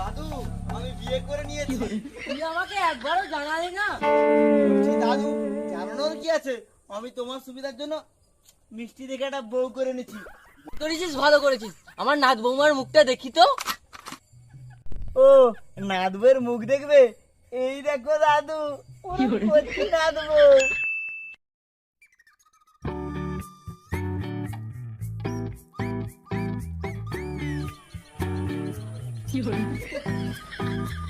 দাদু আমি বিয়ে করে নিয়েছি। তুই আমাকে একবারও জানালি না? দাদু জানানোর কি আছে? আমি তোমার সুবিধার জন্য মিষ্টি দেখে একটা বউ করে নিয়েছি। করেছিস ভালো করেছিস। আমার নাথ বৌমার মুখটা দেখি তো। ও নাদবের মুখ দেখবে? এই দেখো দাদু ওরম করছি নাদবো কিরে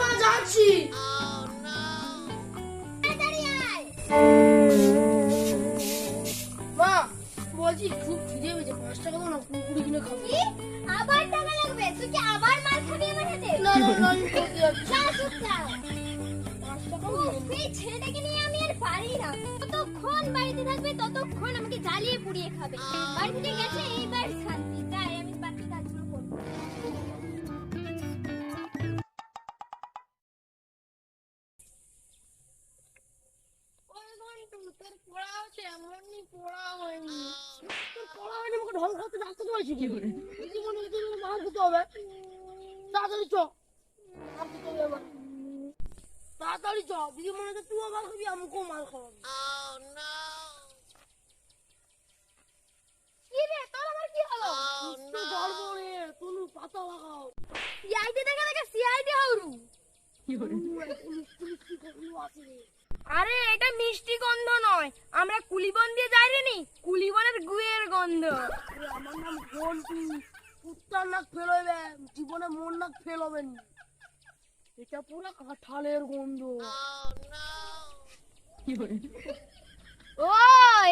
মা যাচ্ছি। মা বলছি খুব খিদে পেয়েছে পাঁচ টাকা দাও না কুড়কুড়ি কিনে খাব। আবার টাকা লাগবে? তুই কি আবার মার খাবি আমার হাতে? না না না পড়তে যাচ্ছি। যা এই ছেলেটাকে নিয়ে আমি আর পারি না। যতক্ষণ বাড়িতে থাকবে ততক্ষণ আমাকে জ্বালিয়ে পুড়িয়ে খাবে। বাড়ি থেকে গেছে এইবার পড়া হয়নি তোর পড়া হয়নি আমাকে ঢল খাতে ডাকতে পারছি কি করে জীবনে এদের মার দিতে হবে তাড়াতাড়ি চ মার দিতে হবে এবার তাড়াতাড়ি চ দিদি মনে হচ্ছে তুইও মার খাবি আমাকেও মার খাওয়াবি রে তোর আবার কি হলো তো গর্ব রে তুমি পাতা লাগাও সিআইডি দেখে দেখে সিআইডি হউরু পুলিশ পুলিশ কি করল রে আরে এটা মিষ্টি গন্ধ নয়। আমরা কুলিবন দিয়ে যাই নি কুলিবনের গুয়ের গন্ধ। আমার নাম ঘন্টু কুত্তার নাক ফেল হবে জীবনে মন নাক ফেল হবে নি এটা পুরো কাঁঠালের গন্ধ। ও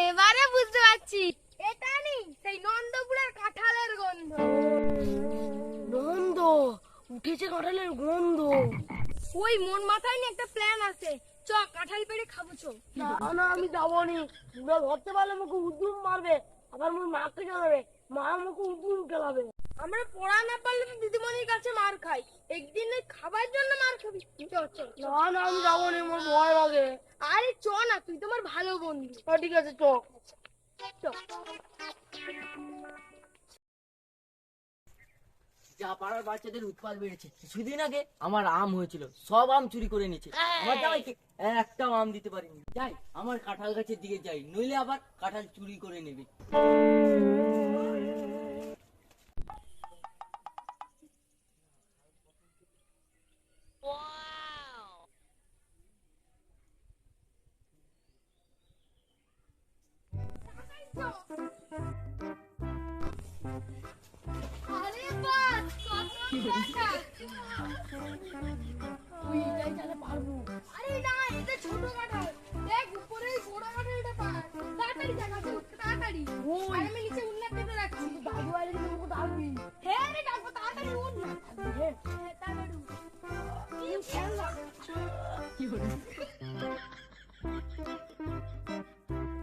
এবারে বুঝতে পারছি। এটা নি সেই নন্দপুরের কাঁঠালের গন্ধ। গন্ধ উঠেছে কাঁঠালের গন্ধ। ওই মন মাথায় নি একটা প্ল্যান আছে। চ কাঁঠাল পেড়ে খাব চো। না না আমি যাব নি। ধরতে পারলে আমাকে উদ্যম মারবে। আবার আমার মাকে জানাবে মা আমাকে উদ্যম খেলাবে আমরা পড়া না পারলে তো দিদিমণির কাছে মার খাই। একদিন ওই খাবার জন্য মার খাবি। চ চ। না না আমি যাব নি আমার ভয় লাগে। আরে চ না তুই তোমার ভালো বন্ধু। ও, ঠিক আছে চ। চ। যা পাড়ার বাচ্চাদের উৎপাদ বেড়েছে। কিছুদিন আগে আমার আম হয়েছিল, সব আম চুরি করে নিয়েছে আমার জামাইকে একটা আম দিতে পারিনি। যাই, আমার কাঁঠাল গাছের দিকে যাই, নইলে আবার কাঁঠাল চুরি করে নেবে। আরে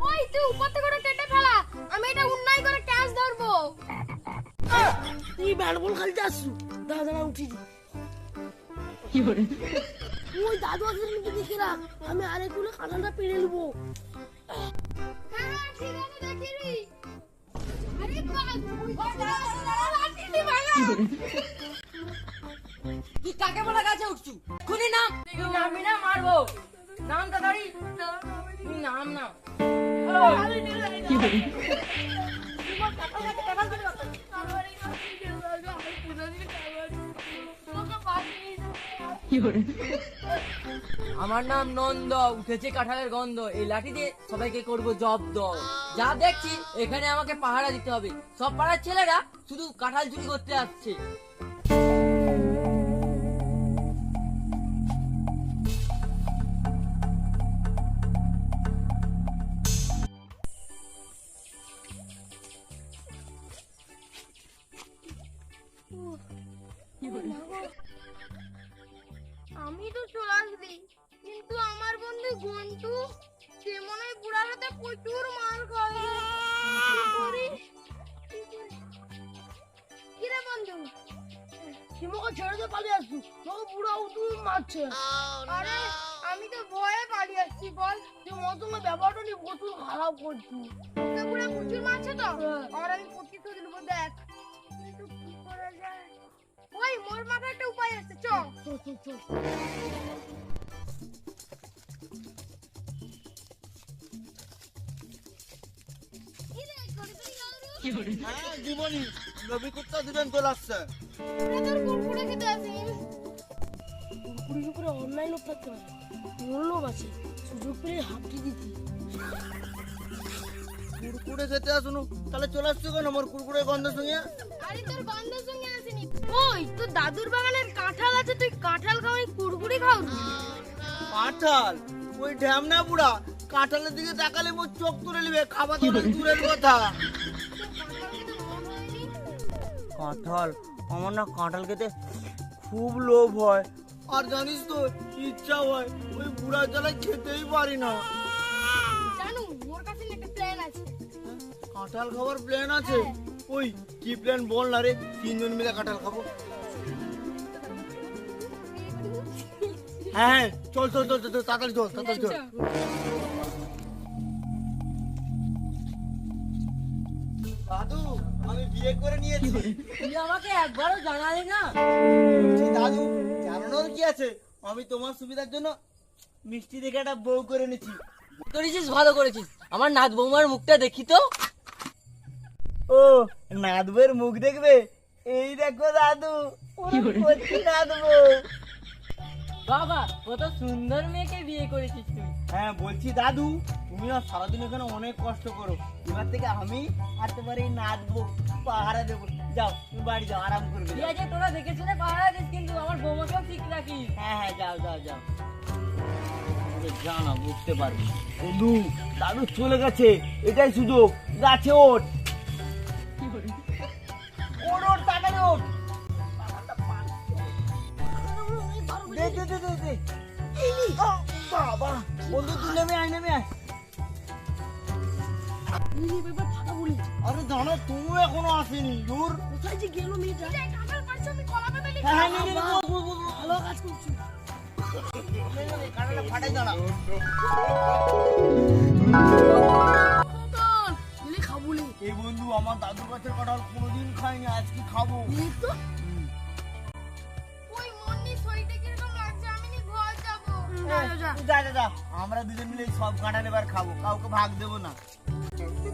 ওই তুই উপর থেকে কেটে ফেলা। আমি এটা উন্নয় করে ক্যাচ ধরবো। তুই ব্যাট বল খেলতে আসছু? দাদা না উঠি ওই দাদু আসলে কিন্তু দেখে রাখ। আমি আরেকগুলো কাঁঠালটা পেরে নেব। হ্যাঁ হ্যাঁ, তুই কাকে বলা গাছে উঠছু? খুনি নাম? নামবি না মারবো। নাম তাড়াতাড়ি নাম না। আমার নাম নন্দ, উঠেছে কাঁঠালের গন্ধ। এই লাঠি দিয়ে সবাইকে করব জব্দ। যা দেখছি, এখানে আমাকে পাহারা দিতে হবে। সব পাড়ার ছেলেরা শুধু কাঁঠাল চুরি করতে আসছে। প্রচুর করি? বন্ধু? হিমকে ছেড়ে দিয়ে পালিয়ে আসছি তোকে বুড়া উঠুন মারছে। আরে আমি তো ভয়ে পালিয়ে আসছি বল। তুই মতঙ্গ ব্যাপারটা নিয়ে প্রচুর খারাপ করছি। তোকে বুড়া প্রচুর মারছে তো? আর আমি প্রতিশোধ নেব দেখ। কিন্তু কি করা যায়? ওই মোর মাথায় একটা উপায় আছে চ। চল থাকতে খেতে আসুন তাহলে চলে কেন আমার গন্ধ তোর দাদুর কাঁঠাল আছে কাঁঠাল খাওয়াই কুরকুরি খাও কাঁঠাল ওই কাঁঠালের দিকে তাকালে মোর চোখ তুলে নেবে খাবার তো দূরের কথা কাঁঠাল। আমার না কাঁঠাল খেতে খুব লোভ হয়। আর জানিস তো ইচ্ছা হয় ওই বুড়া জ্বালায় খেতেই পারি না। জানু মোর কাছে একটা প্ল্যান আছে। কাঁঠাল খাবার প্ল্যান আছে? ওই কি প্ল্যান বল না রে তিনজন মিলে কাঁঠাল খাব। হ্যাঁ হ্যাঁ চল চল চল চল চল, তাড়াতাড়ি চল তাড়াতাড়ি চল। দাদু আমি বিয়ে করে নিয়েছি। তুই আমাকে একবারও জানালি না? দাদু জানানোর কি আছে? আমি তোমার সুবিধার জন্য মিষ্টি দেখে একটা বউ করে নিয়েছি করেছিস ভালো করেছিস। আমার নাথ বৌমার মুখটা দেখি তো। ও নাদবের মুখ দেখবে? এই দেখো দাদু কচি নাদবো বাবা কত সুন্দর মেয়েকে বিয়ে করেছিস তুই। হ্যাঁ বলছি দাদু তুমি না সারাদিন এখানে অনেক কষ্ট করো। এবার থেকে আমি আর তোমার এই নাচবো পাহারা দেবো। যাও তুমি বাড়ি যাও আরাম করবে। ঠিক আছে তোরা দেখে শুনে পাহারা দিস কিন্তু আমার বৌমাকেও ঠিক রাখিস। হ্যাঁ হ্যাঁ যাও যাও যাও। জানা বুঝতে পারবি বন্ধু দাদু চলে গেছে এটাই সুযোগ। গাছে ওঠ। দে দে দে দে। দে বাবা। বন্ধু তুই নেমে আয় নেমে আয়। আরে জানো তুমি এখনও আসেনি দূর। কোথায় যে গেল মেয়েটা? হ্যাঁ। ভালো কাজ করছি। ফাটাই দাঁড়া। এই আমার দাদুর কাছের কাঁঠাল কোনোদিন খাইনি আজকে খাব। যা, যা, যা। আমরা দুজন মিলে সব কাঁঠাল এবার খাব। কাউকে ভাগ দেবো না।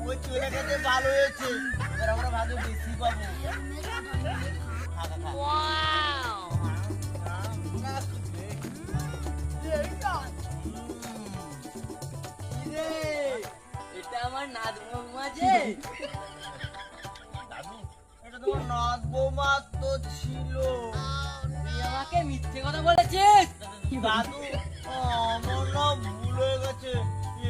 ওই চলে গেছে ভালো হয়েছে। এবার আমরা ভাগে বেশি পাবো। খা, খা, খা। কি রে? এটা আমার নাথ বৌমা যে। এটা তোমার নাথ বৌমা তো ছিল। তুই আমাকে মিথ্যে কথা বলেছিস? দাদু আমার না ভুল হয়ে গেছে।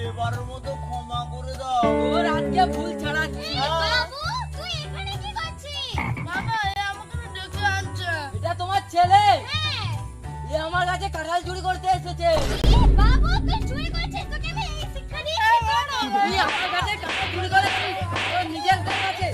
এবারের মতো ক্ষমা করে দাও। তোর আজকে ভুল ছাড়াচ্ছি। বাবু তুই এখানে কি করছিস? বাবা এ আমাকে ডেকে আনছে। এটা তোমার ছেলে? হ্যাঁ। এ আমার কাছে কাঁঠাল চুরি করতে এসেছে। বাবু তুই চুরি করছিস? তোকে আমি এই শিক্ষা দিয়েছি তুই আমার কাছে কাঁঠাল চুরি করেছিস? তোর নিজের কাছে।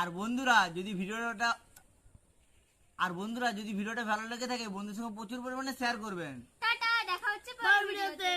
আর বন্ধুরা যদি ভিডিওটা আর বন্ধুরা যদি ভিডিওটা ভালো লেগে থাকে বন্ধুর সঙ্গে প্রচুর পরিমাণে শেয়ার করবেন। টাটা দেখা হচ্ছে পরের ভিডিওতে।